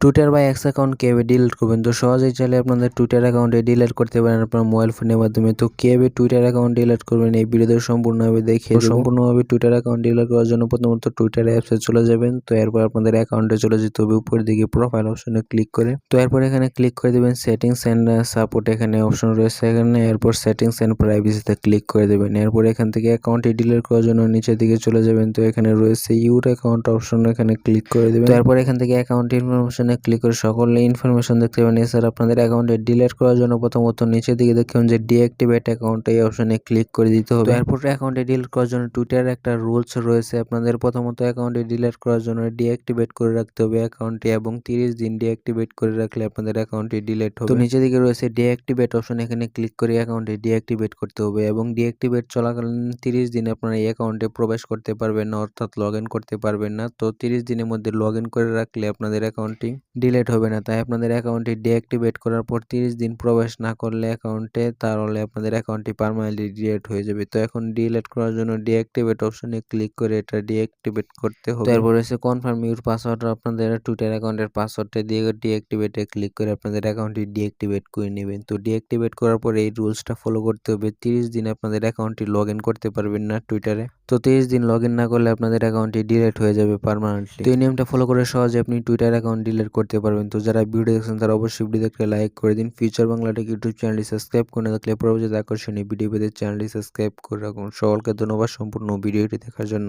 Twitter বা x account কীভাবে delete করবেন? তো সহজেই চাইলে আপনাদের টুইটার অ্যাকাউন্টে ডিলিট করতে পারেন আপনার মোবাইল ফোনের মাধ্যমে। তো কীভাবে টুইটার অ্যাকাউন্ট ডিলিট করবেন? এই ভিডিওতে সম্পূর্ণভাবে দেখে সম্পূর্ণভাবে টুইটার অ্যাকাউন্ট ডিলিট করার জন্য প্রথমত টুইটার অ্যাপসে চলে যাবেন। তো এরপর আপনাদের অ্যাকাউন্টে চলে যেতে হবে উপরের দিকে প্রোফাইল অপশনে ক্লিক করে। তো এরপর এখানে ক্লিক করে দেবেন সেটিংস অ্যান্ড সাপোর্ট এখানে অপশন রয়েছে এখানে। এরপর সেটিংস অ্যান্ড প্রাইভেসিতে ক্লিক করে দেবেন। এরপর এখান থেকে অ্যাকাউন্টটি ডিলিট করার জন্য নিচের দিকে চলে যাবেন। তো এখানে রয়েছে ইউর অ্যাকাউন্ট অপশন এখানে ক্লিক করে দেবেন। তারপর এখান থেকে অ্যাকাউন্ট ইনফরমেশনে ক্লিক করে সকল ইনফরমেশন দেখতে পাবেন। এছাড়া আপনাদের অ্যাকাউন্টে ডিলেট করার জন্য প্রথমত নিচের দিকে দেখবেন যে ডিঅ্যাক্টিভেট অ্যাকাউন্ট এই অপশনে ক্লিক করে দিতে হবে। এরপর অ্যাকাউন্টে ডিলিট করার জন্য টুইটার একটা রুলস রয়েছে। আপনাদের প্রথমত অ্যাকাউন্টে ডিলেট করার জন্য ডিঅ্যাক্টিভেট করে রাখতে হবে অ্যাকাউন্টটি এবং তিরিশ দিন ডিঅ্যাক্টিভেট করে রাখলে আপনাদের অ্যাকাউন্টটি ডিলেট হবে। তো নিচে দিকে রয়েছে ডিঅ্যাক্টিভেট অপশন এখানে ক্লিক করে অ্যাকাউন্টে ডিঅ্যাক্টিভেট করতে হবে এবং ডিঅ্যাক্টিভেট চলাকালীন তিরিশ দিন আপনারা এই অ্যাকাউন্টে প্রবেশ করতে পারবেন না অর্থাৎ লগ ইন করতে পারবেন না। তো তিরিশ দিনের মধ্যে লগ ইন করে রাখলে আপনাদের অ্যাকাউন্টটি ডিলিট হবে না। তাই আপনাদের অ্যাকাউন্টটি ডিঅ্যাক্টিভেট করার পর তিরিশ দিন প্রবেশ না করলে অ্যাকাউন্টে তাহলে আপনাদের অ্যাকাউন্টটি পারমানেন্টলি ডিলেট হয়ে যাবে। তো এখন ডিলেট করার জন্য ডিঅ্যাক্টিভেট অপশনে ক্লিক করে এটা ডিঅ্যাক্টিভেট করতে হবে। তারপর এসে কনফার্ম ইউর পাসওয়ার্ড আপনাদের টুইটার অ্যাকাউন্টের পাসওয়ার্ডটা দিয়ে ডিঅ্যাক্টিভেটে ক্লিক করে আপনাদের অ্যাকাউন্টটি ডিঅ্যাক্টিভেট করে নেবেন। তো ডিঅ্যাক্টিভেট করার পর এই রুলসটা ফলো করতে হবে। তিরিশ দিন আপনাদের অ্যাকাউন্টটি লগ ইন করতে পারবেন না টুইটারে তো তিরিশ দিন লগ ইন না করলে আপনাদের অ্যাকাউন্টটি ডিলেট হয়ে যাবে পারমানেন্টলি তো এই নিয়মটা ফলো করে সহজে আপনি টুইটার অ্যাকাউন্ট ডিলিট করতে পারবেন। তো যারা ভিডিও দেখছেন, তারা অবশ্যই ভিডিও দেখলে লাইক করে দিন। ফিউচার বাংলাটেক ইউটিউব চ্যানেলটি সাবস্ক্রাইব করে না থাকলে পরবর্তীতে আকর্ষণীয় ভিডিও পেতে চ্যানেলটি সাবস্ক্রাইব করে রাখুন। সকলকে ধন্যবাদ সম্পূর্ণ ভিডিওটি দেখার জন্য।